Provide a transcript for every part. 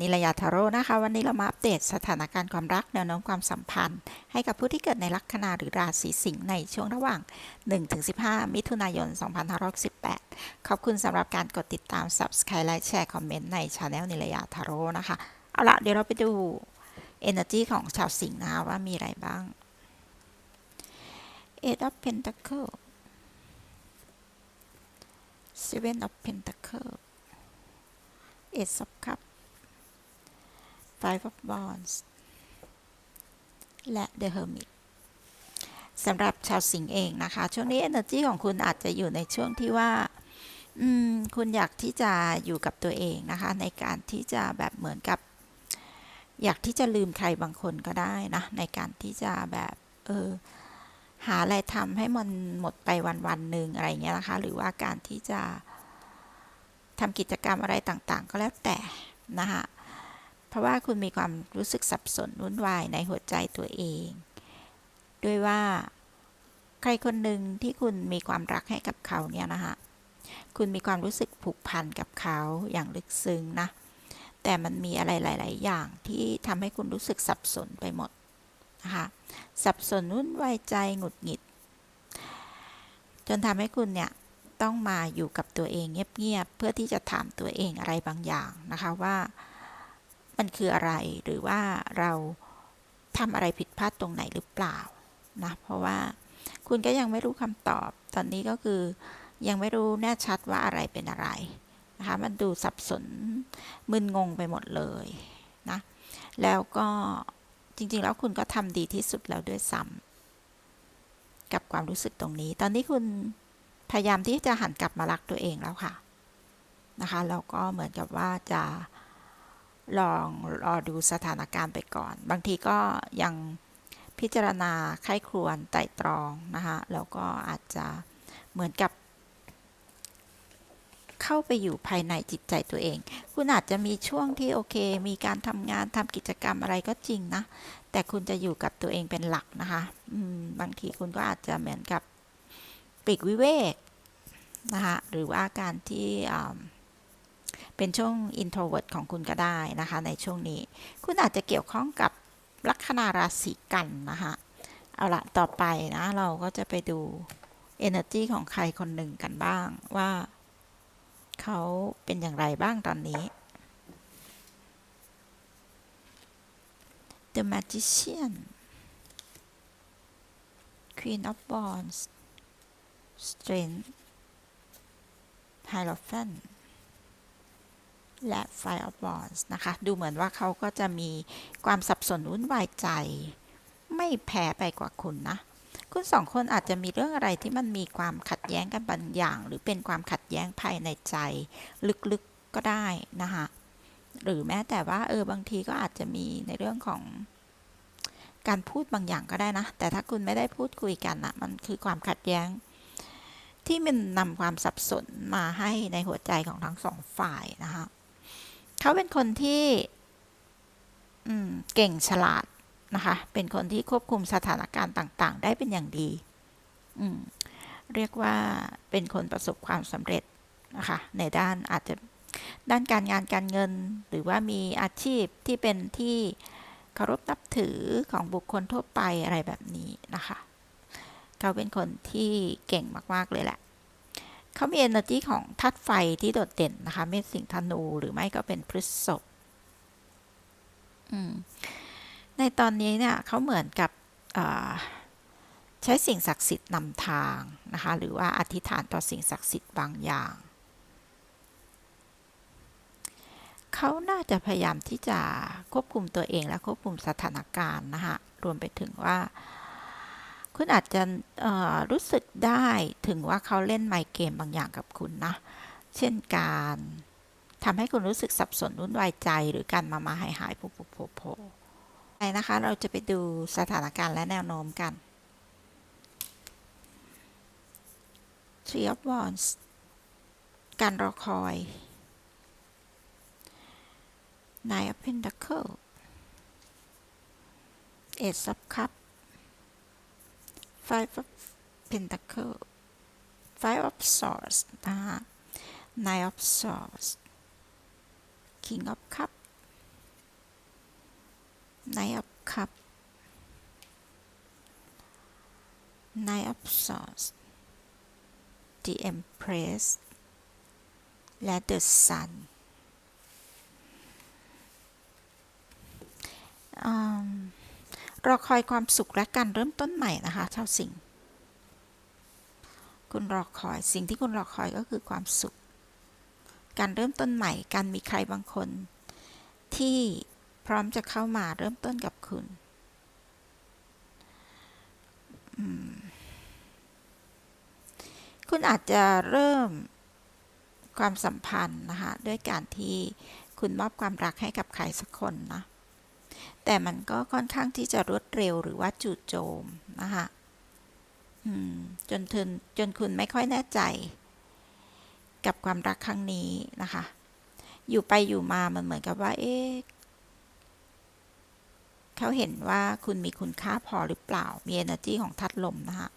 นิลยาทาโร่นะคะ วันนี้เรามาอัปเดตสถานการณ์ความรักแนวโน้มความสัมพันธ์ ให้กับผู้ที่เกิดในลัคนาหรือราศีสิงห์ในช่วงระหว่าง 1-15 มิถุนายน 2518 ขอบคุณสำหรับการกดติดตาม Subscribe และแชร์คอมเมนต์ในช anel นิลยาทาโร่นะคะ เอาละเดี๋ยวเราไปดู Energy ของชาวสิงห์นะคะว่ามีอะไรบ้าง Eight of pentacles seven of Pentacles Ace of Cups Five of Wands และ The Hermit สำหรับชาวสิงห์เองนะคะ ช่วงนี้ energy ของคุณอาจจะอยู่ในช่วงที่ว่าคุณอยากที่จะอยู่กับตัวเองนะคะ ในการที่จะแบบเหมือนกับ อยากที่จะลืมใครบางคนก็ได้นะ ในการที่จะแบบเออหาอะไรทำให้มันหมดไปวันวันๆหนึ่งอะไรเงี้ยนะคะ หรือว่าการที่จะทำกิจกรรมอะไรต่างๆ ก็แล้วแต่นะคะ เพราะว่าคุณมีความรู้สึกสับสนวุ่นวายในหัวใจตัวเอง ด้วยว่า ใครคนหนึ่งที่คุณมีความรักให้กับเขาเนี่ยนะคะคุณมีความรู้สึกผูกพันกับเขาอย่างลึกซึ้งนะ แต่มันมีอะไรหลาย ๆ อย่างที่ทำให้คุณรู้สึกสับสนไปหมดนะคะสับสนวุ่นวายใจหงุดหงิด จนทำให้คุณเนี่ยต้องมาอยู่กับตัวเองเงียบ ๆ เพื่อที่จะถามตัวเองอะไรบางอย่างนะคะว่า มันคืออะไรหรือว่าเราทำอะไรผิดพลาดตรงไหนหรือเปล่านะเพราะว่าคุณก็ยังไม่รู้คำตอบ ตอนนี้ก็คือยังไม่รู้แน่ชัดว่าอะไรเป็นอะไรนะคะมันดูสับสนมึนงงไปหมดเลยนะแล้วก็จริงๆ แล้วคุณก็ทำดีที่สุดแล้วด้วยซ้ำกับความรู้สึกตรงนี้ ตอนนี้คุณพยายามที่จะหันกลับมารักตัวเองแล้วค่ะนะคะแล้วก็เหมือนกับว่าจะ ลองรอดูสถานการณ์ไปก่อน บางทีก็ยังพิจารณาไข้ครวนไต่ตรองนะคะแล้วก็อาจจะเหมือนกับ เข้าไปอยู่ภายในจิตใจตัวเอง คุณอาจจะมีช่วงที่โอเค มีการทำงานทำกิจกรรมอะไรก็จริงนะ แต่คุณจะอยู่กับตัวเองเป็นหลักนะคะบางทีคุณก็อาจจะเหมือนกับปีกวิเวกนะคะหรือว่าการที่ เป็นช่วง introvert ของคุณก็ได้นะคะ ในช่วงนี้ คุณอาจจะเกี่ยวข้องกับลัคนาราศีกันนะคะ เอาละต่อไปนะ เราก็จะไปดู energy ของใครคนหนึ่งกันบ้างว่าเขาเป็นอย่างไรบ้างตอนนี้ The Magician Queen of Wands Strength Hierophant และ Five of Wands นะคะ ดูเหมือนว่าเขาก็จะมีความสับสนวุ่นวายใจ ไม่แพ้ไปกว่าคุณนะ คุณสองคนอาจจะมีเรื่องอะไรที่มันมีความขัดแย้งกันบางอย่าง หรือเป็นความขัดแย้งภายในใจ ลึกๆก็ได้นะคะหรือแม้แต่ว่าเออบางทีก็อาจจะมีในเรื่องของการพูดบางอย่างก็ได้นะ แต่ถ้าคุณไม่ได้พูดคุยกันนะมันคือความขัดแย้ง ที่มันนำความสับสนมาให้ในหัวใจของทั้งสองฝ่ายนะคะ เขาเป็นคนที่เก่งฉลาดนะคะ เป็นคนที่ควบคุมสถานการณ์ต่าง ๆ ได้เป็นอย่างดีเรียกว่าเป็นคนประสบความสำเร็จนะคะ ในด้านอาจจะด้านการงานการเงิน หรือว่ามีอาชีพที่เป็นที่เคารพนับถือของบุคคลทั่วไปอะไรแบบนี้นะคะ เขาเป็นคนที่เก่งมาก ๆ เลยแหละ เขามี energy ของธาตุไฟที่โดดเด่นนะคะเมษสิงธนูหรือไม่ก็เป็นพฤษภในตอนนี้เนี่ยเขาเหมือนกับใช้สิ่งศักดิ์สิทธิ์นำทางนะคะหรือว่าอธิษฐานต่อสิ่งศักดิ์สิทธิ์บางอย่างเขาน่าจะพยายามที่จะควบคุมตัวเองและควบคุมสถานการณ์นะคะรวมไปถึงว่า คุณอาจจะรู้สึกได้ถึงว่าเขาเล่นไมเกมบางอย่างกับคุณนะ เช่นการทำให้คุณรู้สึกสับสนวุ่นวายใจหรือการมามาหายหายโผล่โผล่โผล่ไปนะคะ เราจะไปดูสถานการณ์และแนวโน้มกัน Three of Wands การรอคอย Nine of Pentacles Ace of Cups five of pentacle five of swords นะคะ nine of swords king of cup Knight of Cup Knight of Swords The Empress และ The Sun อืม รอคอยความสุขและการเริ่มต้นใหม่นะคะชาวสิงคุณรอคอยสิ่งที่คุณรอคอยก็คือความสุข การเริ่มต้นใหม่ การมีใครบางคน ที่พร้อมจะเข้ามาเริ่มต้นกับคุณคุณอาจจะเริ่มความสัมพันธ์นะคะด้วยการที่คุณมอบความรักให้กับใครสักคนนะ แต่มันก็ค่อนข้างที่จะรวดเร็วหรือว่าจู่โจมนะคะจนถึงจนคุณไม่ค่อยแน่ใจ กับความรักครั้งนี้นะคะ อยู่ไปอยู่มามันเหมือนกับว่า เอ๊ะเขาเห็นว่าคุณมีคุณค่าพอหรือเปล่า มี energy ของทัดลมนะคะ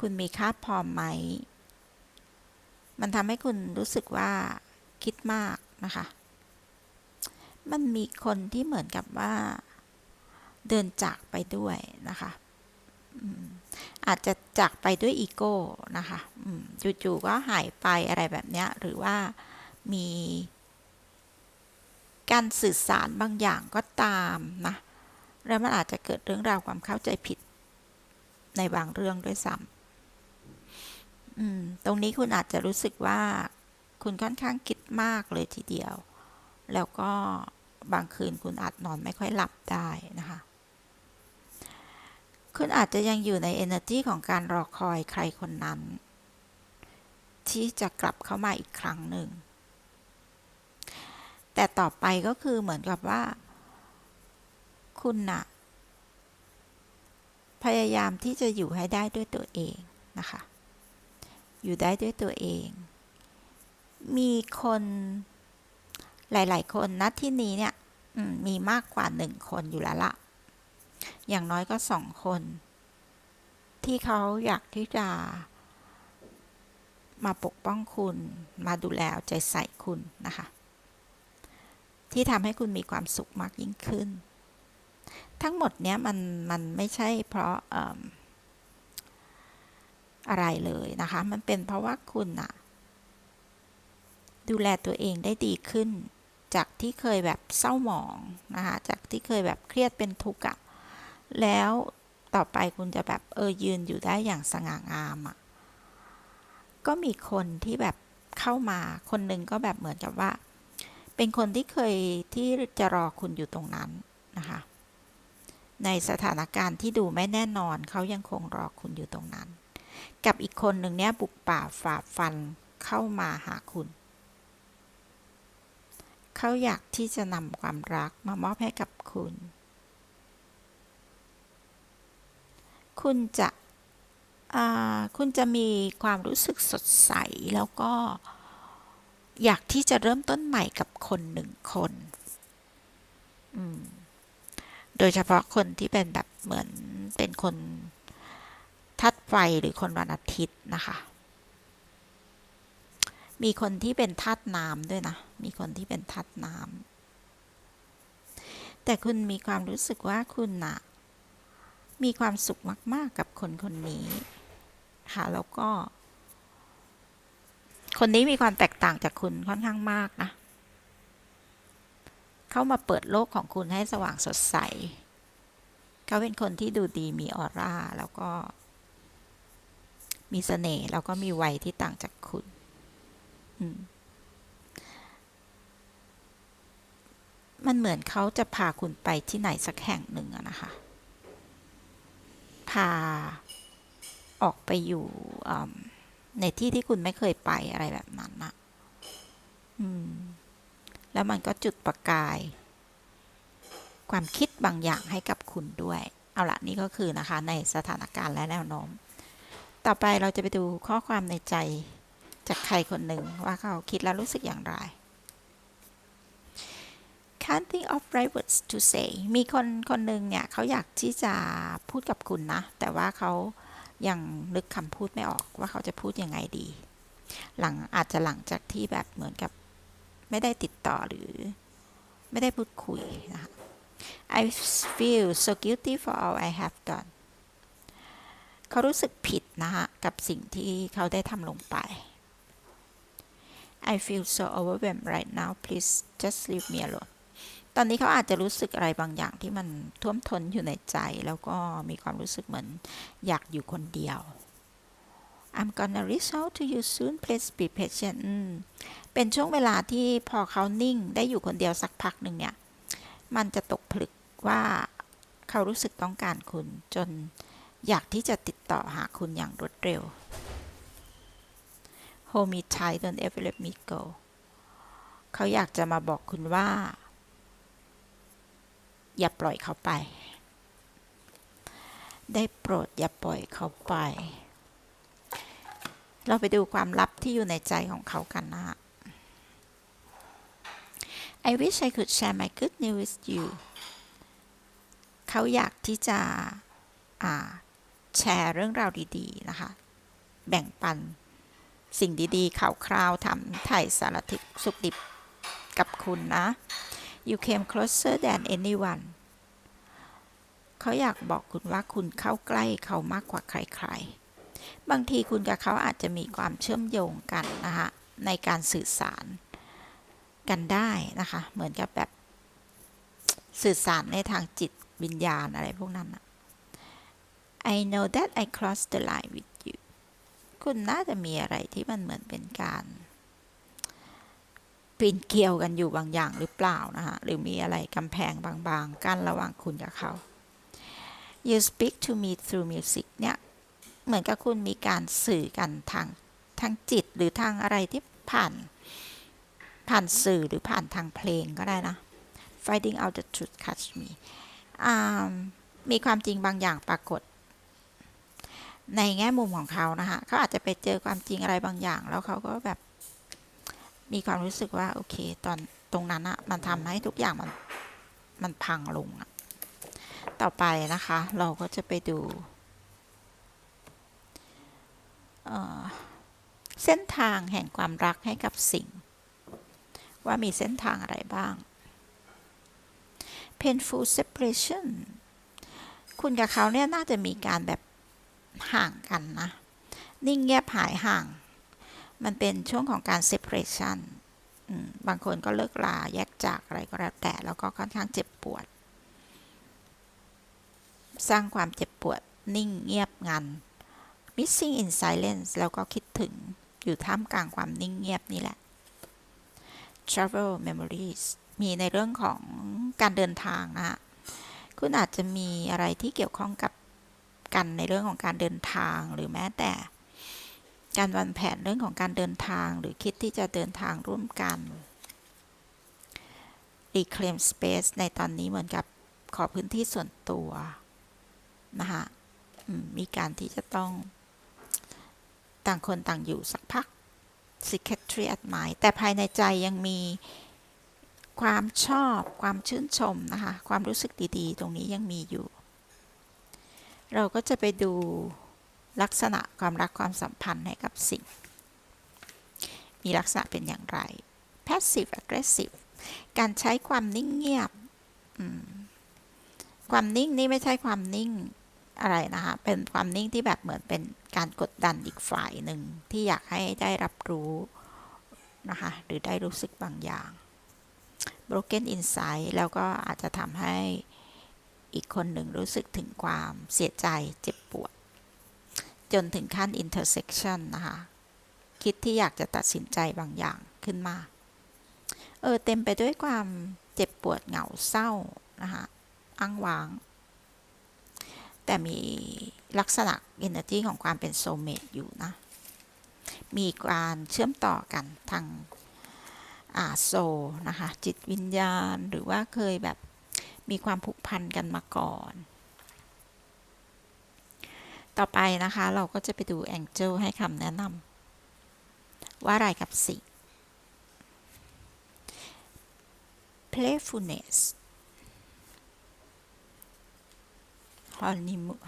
คุณมีค่าพอไหม มันทำให้คุณรู้สึกว่า คิดมากนะคะ มันมีคนที่เหมือนกับว่าเดินจากไปด้วยนะคะอาจจะจากไปด้วยอีโก้นะคะจู่ๆก็หายไปอะไรแบบนี้หรือว่ามีการสื่อสารบางอย่างก็ตามนะแล้วมันอาจจะเกิดเรื่องราวความเข้าใจผิดในบางเรื่องด้วยซ้ำตรงนี้คุณอาจจะรู้สึกว่า คุณค่อนข้างคิดมากเลยทีเดียว แล้วก็บางคืนคุณอาจนอนไม่ค่อยหลับได้นะคะ คุณอาจจะยังอยู่ใน energy ของการรอคอยใครคนนั้น ที่จะกลับเข้ามาอีกครั้งหนึ่ง แต่ต่อไปก็คือเหมือนกับว่า คุณน่ะพยายามที่จะอยู่ให้ได้ด้วยตัวเองนะคะ อยู่ได้ด้วยตัวเอง มีคนหลาย ๆ คนณที่นี้เนี่ยมีมากกว่าหนึ่งคนอยู่แล้วละอย่างน้อยก็สองคน ที่เขาอยากที่จะมาปกป้องคุณมาดูแลใจใส่คุณนะคะ ที่ทำให้คุณมีความสุขมากยิ่งขึ้น ทั้งหมดเนี้ยมันมันไม่ใช่เพราะออะไรเลยนะคะ มันเป็นเพราะว่าคุณอะ ดูแลตัวเองได้ดีขึ้น จากที่เคยแบบเศร้าหมองนะคะจากที่เคยแบบเครียดเป็นทุกข์อะแล้วต่อไปคุณจะแบบเออยืนอยู่ได้อย่างสง่างามอะ่ะก็มีคนที่แบบเข้ามาคนหนึ่งก็แบบเหมือนกับว่า เป็นคนที่เคยที่จะรอคุณอยู่ตรงนั้นนะคะ ในสถานการณ์ที่ดูไม่แน่นอนเขายังคงรอคุณอยู่ตรงนั้น กับอีกคนหนึ่งเนี้ยบุกป่าฝ่าฟันเข้ามาหาคุณ เขาอยากที่จะนำความรักมามอบให้กับคุณ คุณจะคุณจะมีความรู้สึกสดใสแล้วก็อยากที่จะเริ่มต้นใหม่กับคนหนึ่งคน โดยเฉพาะคนที่เป็นแบบเหมือนเป็นคนทัดไฟหรือคนวันอาทิตย์นะคะ มีคนที่เป็นธาตุน้ำด้วยนะ มีคนที่เป็นธาตุน้ำแต่คุณมีความรู้สึกว่าคุณนะมีความสุขมาก ๆ กับคนคนนี้ ค่ะ แล้วก็ คนนี้มีความแตกต่างจากคุณค่อนข้างมากนะ เข้ามาเปิดโลกของคุณให้สว่างสดใส เขาเป็นคนที่ดูดีมีออร่า แล้วก็ มีเสน่ห์แล้วก็มีวัยที่ต่างจากคุณ มันเหมือนเขาจะพาคุณไปที่ไหนสักแห่งหนึ่งนะคะ พาออกไปอยู่ในที่ที่คุณไม่เคยไปอะไรแบบนั้นนะแล้วมันก็จุดประกาย ความคิดบางอย่างให้กับคุณด้วย เอาละนี่ก็คือนะคะในสถานการณ์และแนวโน้ม ต่อไปเราจะไปดูข้อความในใจ จากใครคนหนึ่งว่าเขาคิดแล้วรู้สึกอย่างไร can't think of right words to say มีคนคนหนึ่งเนี่ยเขาอยากที่จะพูดกับคุณนะ แต่ว่าเขายังนึกคำพูดไม่ออกว่าเขาจะพูดยังไงดี หลังอาจจะหลังจากที่แบบเหมือนกับไม่ได้ติดต่อหรือไม่ได้พูดคุยนะคะ I feel so guilty for all I have done เขารู้สึกผิดนะคะกับสิ่งที่เขาได้ทำลงไป I feel so overwhelmed right now please just leave me alone ตอนนี้เขาอาจจะรู้สึกอะไรบางอย่างที่มันท่วมท้นอยู่ในใจ แล้วก็มีความรู้สึกเหมือนอยากอยู่คนเดียว I'm gonna reach out to you soon please be patient เป็นช่วงเวลาที่พอเขานิ่งได้อยู่คนเดียวสักพักหนึ่งเนี่ย มันจะตกผลึกว่าเขารู้สึกต้องการคุณจนอยากที่จะติดต่อหาคุณอย่างรวดเร็ว Hold me tight don't ever let me go เขาอยากจะมาบอกคุณว่า อย่าปล่อยเขาไป ได้โปรดอย่าปล่อยเขาไป เราไปดูความลับที่อยู่ในใจของเขากันนะฮะ I wish I could share my good news with you เขาอยากที่จะแชร์เรื่องราวดี ๆ นะคะ แบ่งปัน สิ่งดีๆข่าวคราวทำถ่ายสารทิศสุขดิบกับคุณนะ you came closer than anyone เขาอยากบอกคุณว่าคุณเข้าใกล้เขามากกว่าใครๆ บางทีคุณกับเขาอาจจะมีความเชื่อมโยงกันนะคะในการสื่อสารกันได้นะคะ เหมือนกับแบบสื่อสารในทางจิตวิญญาณอะไรพวกนั้นนะ I know that I crossed the line with คุณน่าจะมีอะไรที่มันเหมือนเป็นการปีนเกลียวกันอยู่บางอย่างหรือเปล่านะคะหรือมีอะไรกำแพงบางๆ กั้นระหว่างคุณกับเขา You speak to me through music เนี่ย เหมือนกับคุณมีการสื่อกันทางทางจิตหรือทางอะไรที่ผ่าน ผ่านสื่อหรือผ่านทางเพลงก็ได้นะ Finding out the truth catch me มีความจริงบางอย่างปรากฏ ในแง่มุมของเขานะคะเขาอาจจะไปเจอความจริงอะไรบางอย่าง แล้วเขาก็แบบ มีความรู้สึกว่า โอเค ตอนตรงนั้นอะมันทำให้ทุกอย่างมันมันพังลงอะต่อไปนะคะ เราก็จะไปดูเส้นทางแห่งความรักให้กับสิ่ง ว่ามีเส้นทางอะไรบ้าง painful separation คุณกับเขาเนี่ยน่าจะมีการแบบ ห่างกันนะ นิ่งเงียบหายห่าง มันเป็นช่วงของการ separation บางคนก็เลิกลาแยกจากอะไรก็แล้วแต่แล้วก็ค่อนข้างเจ็บปวด สร้างความเจ็บปวดนิ่งเงียบงัน missing in silence แล้วก็คิดถึงอยู่ท่ามกลางความนิ่งเงียบนี่แหละ travel memories มีในเรื่องของการเดินทางนะคุณอาจจะมีอะไรที่เกี่ยวข้องกับ กันในเรื่องของการเดินทางหรือแม้แต่การวางแผนเรื่องของการเดินทางหรือคิดที่จะเดินทางร่วมกัน reclaim space ในตอนนี้เหมือนกับขอพื้นที่ส่วนตัวนะคะมีการที่จะต้องต่างคนต่างอยู่สักพัก secretary admire แต่ภายในใจยังมีความชอบความชื่นชมนะคะ ความรู้สึกดี ๆ ตรงนี้ยังมีอยู่ เราก็จะไปดูลักษณะความรักความสัมพันธ์ให้กับสิ่ง มีลักษณะเป็นอย่างไร passive aggressive การใช้ความนิ่งเงียบ ความนิ่งนี่ไม่ใช่ความนิ่งอะไรนะคะ เป็นความนิ่งที่แบบเหมือนเป็นการกดดันอีกฝ่ายหนึ่งที่อยากให้ได้รับรู้นะคะ หรือได้รู้สึกบางอย่าง broken insight แล้วก็อาจจะทำให้ อีกคนหนึ่งรู้สึกถึงความเสียใจเจ็บปวด จนถึงขั้น intersection นะคะ คิดที่อยากจะตัดสินใจบางอย่างขึ้นมา เออ เต็มไปด้วยความเจ็บปวดเหงาเศร้า นะคะอ้างว้าง แต่มีลักษณะ energy ของความเป็นโซเมตอยู่นะ มีการเชื่อมต่อกันทางอาโซนะคะจิตวิญญาณหรือว่าเคยแบบ มีความผูกพันกันมาก่อน ต่อไปนะคะเราก็จะไปดูแองเจิลให้คำแนะนำว่าอะไรกับสิ่ง playfulness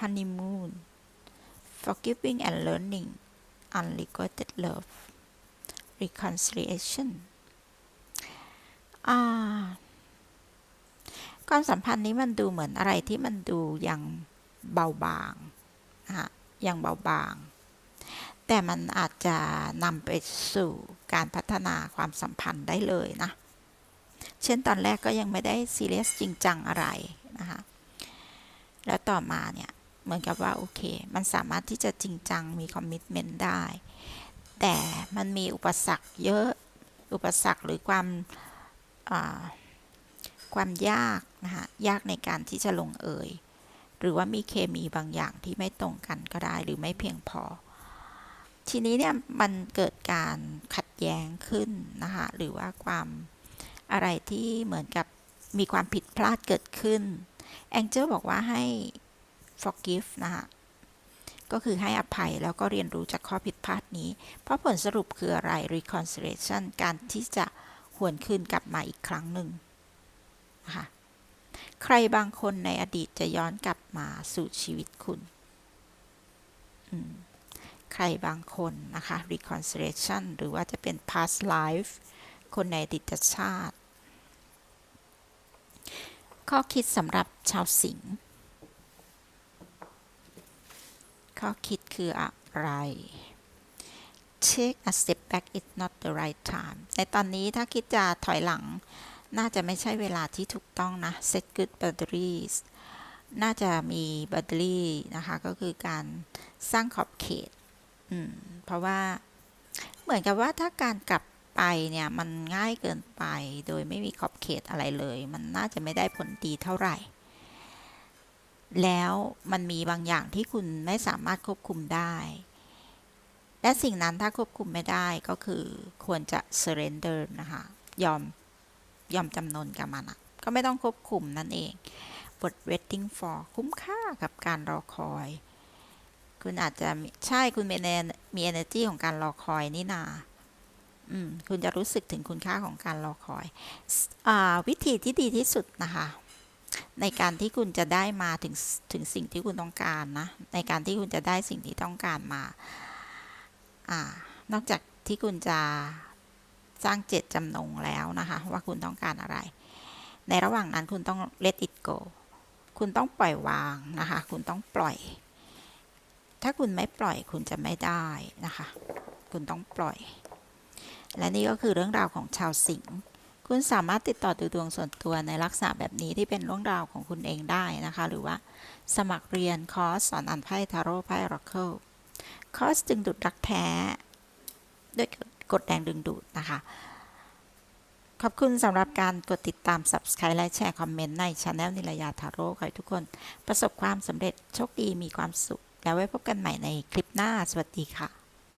honeymoon forgiving and learning unrequited love reconciliation อ่า ความสัมพันธ์นี้มันดูเหมือนอะไรที่มันดูยังเบาบางนะคะยังเบาบาง แต่มันอาจจะนำไปสู่การพัฒนาความสัมพันธ์ได้เลยนะ เช่นตอนแรกก็ยังไม่ได้ซีเรียสจริงจังอะไรนะคะแล้วต่อมาเนี่ยเหมือนกับว่าโอเค มันสามารถที่จะจริงจังมีคอมมิชเมนต์ได้ แต่มันมีอุปสรรคเยอะอุปสรรคหรือความอ่า ความยากนะคะยากในการที่จะลงเอย หรือว่ามีเคมีบางอย่างที่ไม่ตรงกันก็ได้หรือไม่เพียงพอ ทีนี้เนี่ยมันเกิดการขัดแย้งขึ้นนะคะหรือว่าความอะไรที่เหมือนกับมีความผิดพลาดเกิดขึ้นแองเจิลบอกว่าให้ forgive นะคะก็คือให้อภัยแล้วก็เรียนรู้จากข้อผิดพลาดนี้ เพราะผลสรุปคืออะไร reconciliation การที่จะหวนคืนกลับมาอีกครั้งหนึ่ง คะใครบางคนในอดีตจะย้อนกลับมาสู่ชีวิตคุณใครบางคนนะคะ reconciliation หรือว่าจะเป็น past life คนในอดีตชาติ ข้อคิดสำหรับชาวสิงห์ข้อคิดคืออะไร take a step back it's not the right time ในตอนนี้ถ้าคิดจะถอยหลัง น่าจะไม่ใช่เวลาที่ถูกต้องนะ set good boundaries น่าจะมี boundary นะคะ ก็คือการสร้างขอบเขต อืม เพราะว่าเหมือนกับว่าถ้าการกลับไปเนี่ย มันง่ายเกินไปโดยไม่มีขอบเขตอะไรเลย มันน่าจะไม่ได้ผลดีเท่าไหร่ แล้วมันมีบางอย่างที่คุณไม่สามารถควบคุมได้ และสิ่งนั้นถ้าควบคุมไม่ได้ก็คือควรจะ surrender นะคะ ยอม ยอมจำนนกับมันอะก็ไม่ต้องควบคุมนั่นเอง บท waiting for คุ้มค่ากับการรอคอย คุณอาจจะใช่คุณมี ener- มี energy ของการรอคอยนี่นาอืมคุณจะรู้สึกถึงคุณค่าของการรอคอยอาวิธีที่ดีที่สุดนะคะในการที่คุณจะได้มาถึงถึงสิ่งที่คุณต้องการนะ ในการที่คุณจะได้สิ่งที่ต้องการมา อ่า นอกจากที่คุณจะ สร้างเจตจำนงแล้วนะคะ ว่าคุณต้องการอะไร ในระหว่างนั้นคุณต้อง let it go คุณต้องปล่อยวางนะคะ คุณต้องปล่อย ถ้าคุณไม่ปล่อยคุณจะไม่ได้นะคะ คุณต้องปล่อย และนี่ก็คือเรื่องราวของชาวสิงห์คุณสามารถติดต่อดูดวงส่วนตัวในลักษณะแบบนี้ที่เป็นเรื่องราวของคุณเองได้นะคะ หรือว่าสมัครเรียนคอร์สสอนอ่านไพ่ทาโร่ไพ่ออราเคิลคอร์สดึงดูดรักแท้ด้วย กดแรงดึงดูดนะคะ ขอบคุณสำหรับการกดติดตาม Subscribe และแชร์คอมเมนต์ในช anel นิรยาทาโร่ขอให้ทุกคน ประสบความสำเร็จโชคดีมีความสุข แล้วไว้พบกันใหม่ในคลิปหน้า สวัสดีค่ะ